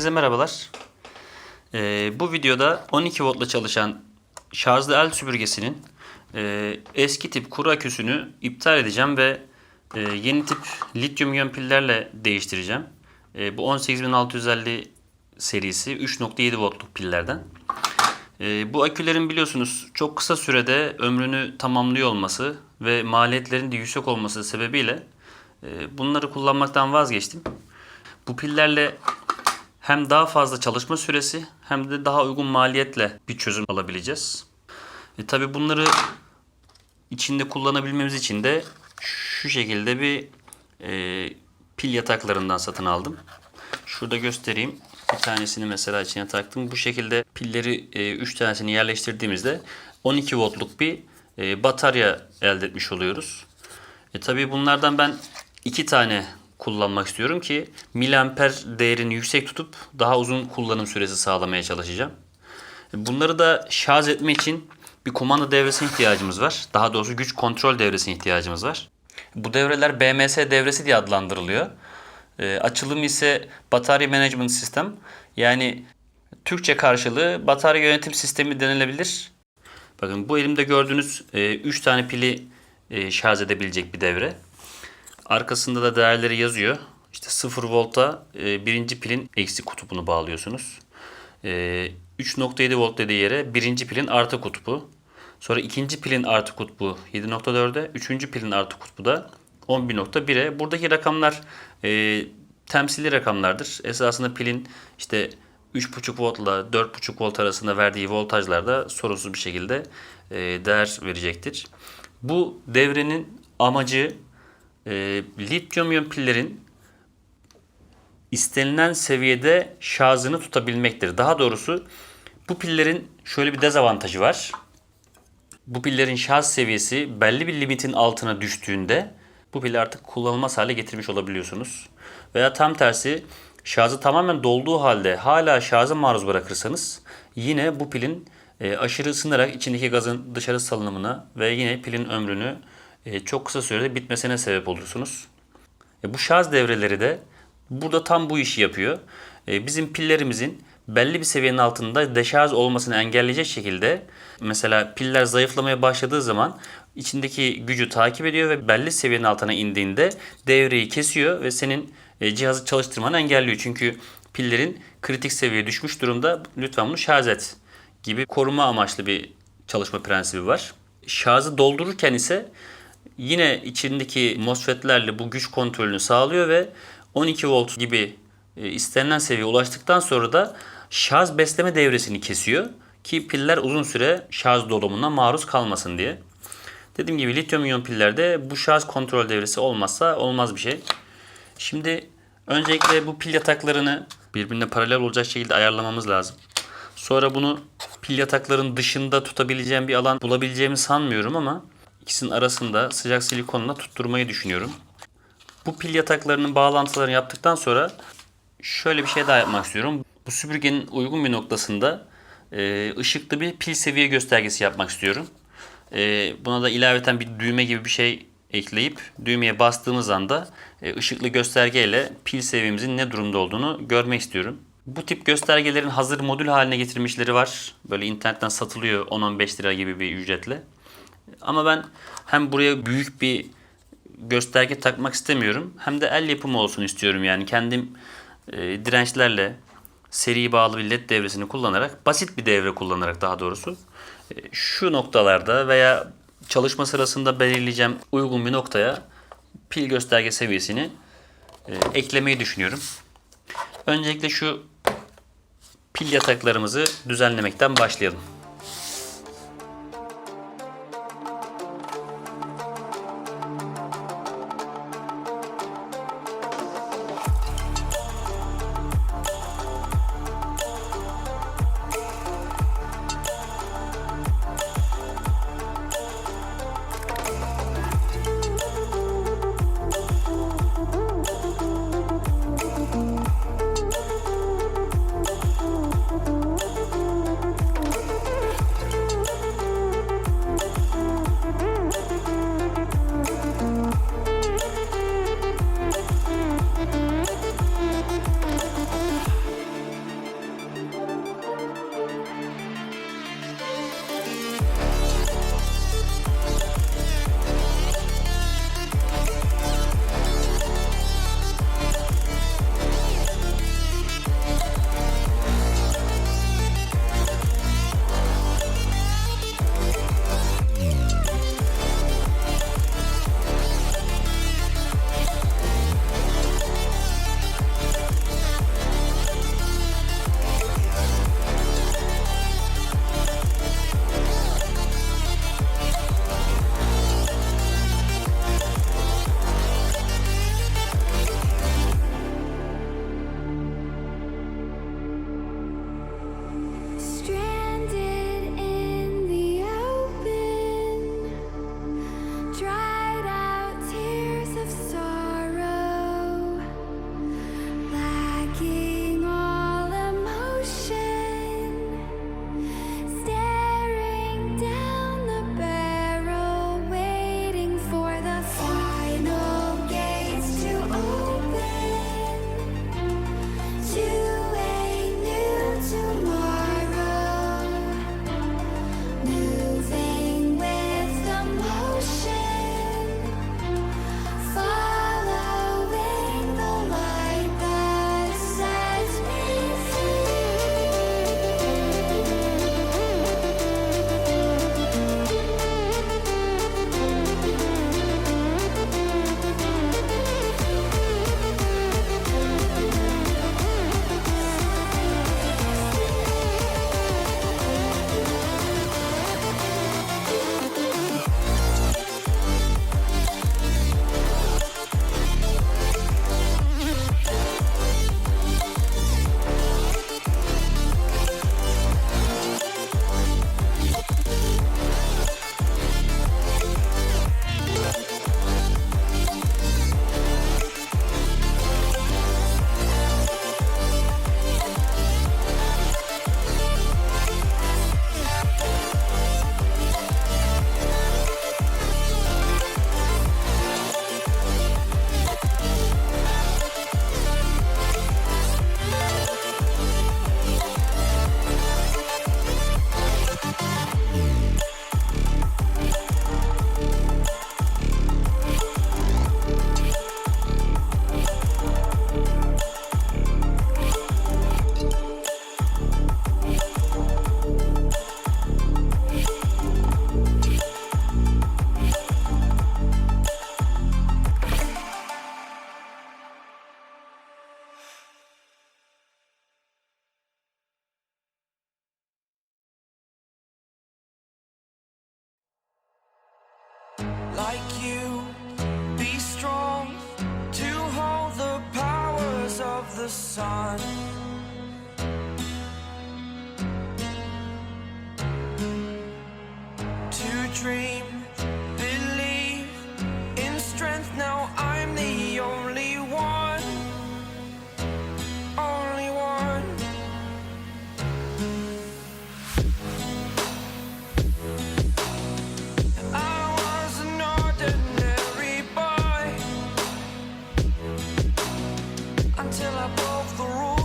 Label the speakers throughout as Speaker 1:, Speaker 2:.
Speaker 1: Herkese merhabalar. Ee, bu videoda 12 voltla çalışan şarjlı el süpürgesinin e, eski tip kuru aküsünü iptal edeceğim ve e, yeni tip lityum iyon pillerle değiştireceğim. E, bu 18650 serisi 3.7 voltluk pillerden. E, bu akülerin biliyorsunuz çok kısa sürede ömrünü tamamlıyor olması ve maliyetlerin de yüksek olması sebebiyle e, bunları kullanmaktan vazgeçtim. Bu pillerle hem daha fazla çalışma süresi hem de daha uygun maliyetle bir çözüm alabileceğiz. E, tabii bunları içinde kullanabilmemiz için de şu şekilde bir e, pil yataklarından satın aldım. Şurada göstereyim. Bir tanesini mesela içine taktım. Bu şekilde pilleri 3 tanesini yerleştirdiğimizde 12 voltluk bir e, batarya elde etmiş oluyoruz. E tabii bunlardan ben iki tane kullanmak istiyorum ki miliamper değerini yüksek tutup daha uzun kullanım süresi sağlamaya çalışacağım. Bunları da şarj etme için bir kumanda devresine ihtiyacımız var. Daha doğrusu güç kontrol devresine ihtiyacımız var. Bu devreler BMS devresi diye adlandırılıyor. E, açılımı ise Battery Management System. Yani Türkçe karşılığı batarya yönetim sistemi denilebilir. Bakın bu elimde gördüğünüz 3 tane pili e, şarj edebilecek bir devre. Arkasında da değerleri yazıyor. İşte 0 volta e, birinci pilin eksi kutbunu bağlıyorsunuz. E, 3.7 volt dediği yere birinci pilin artı kutbu. Sonra ikinci pilin artı kutbu 7.4'e, üçüncü pilin artı kutbu da 11.1'e. Buradaki rakamlar e, temsili rakamlardır. Esasında pilin işte 3.5 volt ile 4.5 volt arasında verdiği voltajlarda sorunsuz bir şekilde e, değer verecektir. Bu devrenin amacı e, lityum iyon pillerin istenilen seviyede şarjını tutabilmektir. Daha doğrusu bu pillerin şöyle bir dezavantajı var. Bu pillerin şarj seviyesi belli bir limitin altına düştüğünde bu pili artık kullanılmaz hale getirmiş olabiliyorsunuz. Veya tam tersi şarjı tamamen dolduğu halde hala şarja maruz bırakırsanız yine bu pilin e, aşırı ısınarak içindeki gazın dışarı salınımına ve yine pilin ömrünü çok kısa sürede bitmesine sebep olursunuz. E, bu şarj devreleri de burada tam bu işi yapıyor. E, bizim pillerimizin belli bir seviyenin altında deşarj olmasını engelleyecek şekilde mesela piller zayıflamaya başladığı zaman içindeki gücü takip ediyor ve belli seviyenin altına indiğinde devreyi kesiyor ve senin e, cihazı çalıştırmanı engelliyor. Çünkü pillerin kritik seviyeye düşmüş durumda lütfen bunu şarj et gibi koruma amaçlı bir çalışma prensibi var. Şarjı doldururken ise yine içindeki MOSFET'lerle bu güç kontrolünü sağlıyor ve 12 volt gibi e, istenilen seviyeye ulaştıktan sonra da şarj besleme devresini kesiyor ki piller uzun süre şarj dolumuna maruz kalmasın diye. Dediğim gibi lityum iyon pillerde bu şarj kontrol devresi olmazsa olmaz bir şey. Şimdi öncelikle bu pil yataklarını birbirine paralel olacak şekilde ayarlamamız lazım. Sonra bunu pil yatakların dışında tutabileceğim bir alan bulabileceğimi sanmıyorum ama ikisinin arasında sıcak silikonla tutturmayı düşünüyorum. Bu pil yataklarının bağlantılarını yaptıktan sonra şöyle bir şey daha yapmak istiyorum. Bu süpürgenin uygun bir noktasında e, ışıklı bir pil seviye göstergesi yapmak istiyorum. E, buna da ilaveten bir düğme gibi bir şey ekleyip düğmeye bastığımız anda e, ışıklı göstergeyle pil seviyemizin ne durumda olduğunu görmek istiyorum. Bu tip göstergelerin hazır modül haline getirmişleri var. Böyle internetten satılıyor 10-15 lira gibi bir ücretle. Ama ben hem buraya büyük bir gösterge takmak istemiyorum hem de el yapımı olsun istiyorum. Yani kendim e, dirençlerle seri bağlı bir led devresini kullanarak basit bir devre kullanarak daha doğrusu e, şu noktalarda veya çalışma sırasında belirleyeceğim uygun bir noktaya pil gösterge seviyesini e, eklemeyi düşünüyorum. Öncelikle şu pil yataklarımızı düzenlemekten başlayalım.
Speaker 2: like you. Be strong to hold the powers of the sun. until I broke the rules.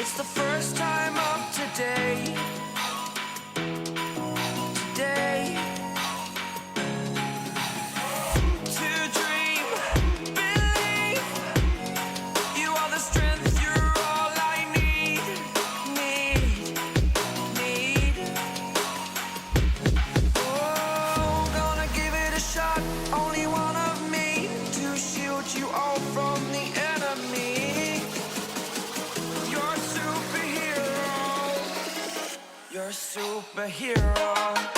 Speaker 2: It's the first time. superhero.